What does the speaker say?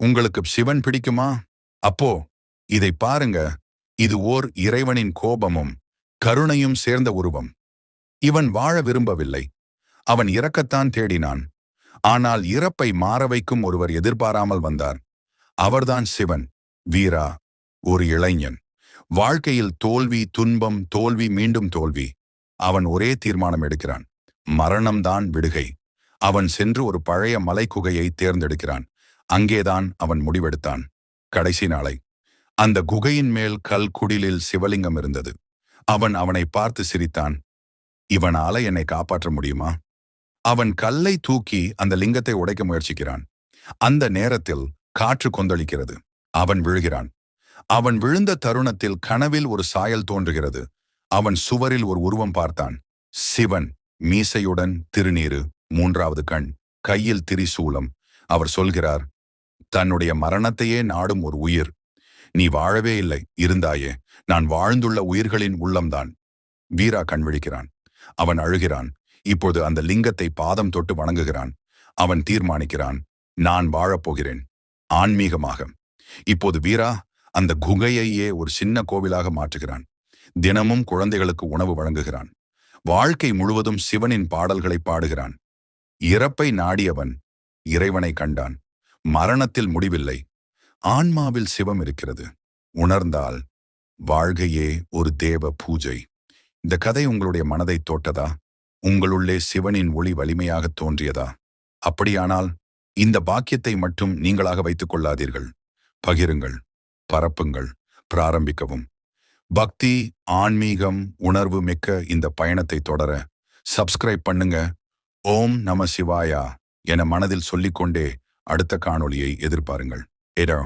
உங்களுக்கு சிவன் பிடிக்குமா? அப்போ இதை பாருங்க. இது ஓர் இறைவனின் கோபமும் கருணையும் சேர்ந்த உருவம். இவன் வாழ விரும்பவில்லை. அவன் இறக்கத்தான் தேடினான். ஆனால் இறப்பை மாற வைக்கும் ஒருவர் எதிர்பாராமல் வந்தார். அவர்தான் சிவன். வீரா ஒரு இளைஞன். வாழ்க்கையில் தோல்வி துன்பம் தோல்வி மீண்டும் தோல்வி. அவன் ஒரே தீர்மானம் எடுக்கிறான். மரணம்தான் விடுகை. அவன் சென்று ஒரு பழைய மலைக்குகையை தேர்ந்தெடுக்கிறான். அங்கேதான் அவன் முடிவெடுத்தான். கடைசி நாளை. அந்த குகையின் மேல் கல் குடிலில் சிவலிங்கம் இருந்தது. அவன் அவனை பார்த்து சிரித்தான். இவனால என்னை காப்பாற்ற முடியுமா? அவன் கல்லை தூக்கி அந்த லிங்கத்தை உடைக்க முயற்சிக்கிறான். அந்த நேரத்தில் காற்று கொந்தளிக்கிறது. அவன் விழுகிறான். அவன் விழுந்த தருணத்தில் கனவில் ஒரு சாயல் தோன்றுகிறது. அவன் சுவரில் ஒரு உருவம் பார்த்தான். சிவன் மீசையுடன் திருநீரு மூன்றாவது கண் கையில் திரிசூலம். அவர் சொல்கிறார் தன்னுடைய மரணத்தையே நாடும் ஒரு உயிர். நீ வாழவே இல்லை இருந்தாயே நான் வாழ்ந்துள்ள உயிர்களின் உள்ளம்தான். வீரா கண் விழிக்கிறான். அவன் அழுகிறான். இப்போது அந்த லிங்கத்தை பாதம் தொட்டு வணங்குகிறான். அவன் தீர்மானிக்கிறான் நான் வாழப்போகிறேன் ஆன்மீகமாக. இப்போது வீரா அந்த குகையையே ஒரு சின்ன கோவிலாக மாற்றுகிறான். தினமும் குழந்தைகளுக்கு உணவு வழங்குகிறான். வாழ்க்கை முழுவதும் சிவனின் பாடல்களை பாடுகிறான். இறப்பை நாடியவன் இறைவனை கண்டான். மரணத்தில் முடிவில்லை. ஆன்மாவில் சிவம் இருக்கிறது உணர்ந்தால் வாழ்கையே ஒரு தேவ பூஜை. இந்த கதை உங்களுடைய மனதை தோட்டதா உங்களுள்ளே சிவனின் ஒளி வலிமையாக தோன்றியதா? அப்படியானால் இந்த பாக்கியத்தை மட்டும் நீங்களாக வைத்துக் கொள்ளாதீர்கள். பகிருங்கள் பரப்புங்கள் பிராரம்பிக்கவும். பக்தி ஆன்மீகம் உணர்வு மிக்க இந்த பயணத்தை தொடர சப்ஸ்கிரைப் பண்ணுங்க. ஓம் நம சிவாயா என மனதில் சொல்லிக்கொண்டே அடுத்த காணொளியை எதிர்பாருங்கள். ஏடோ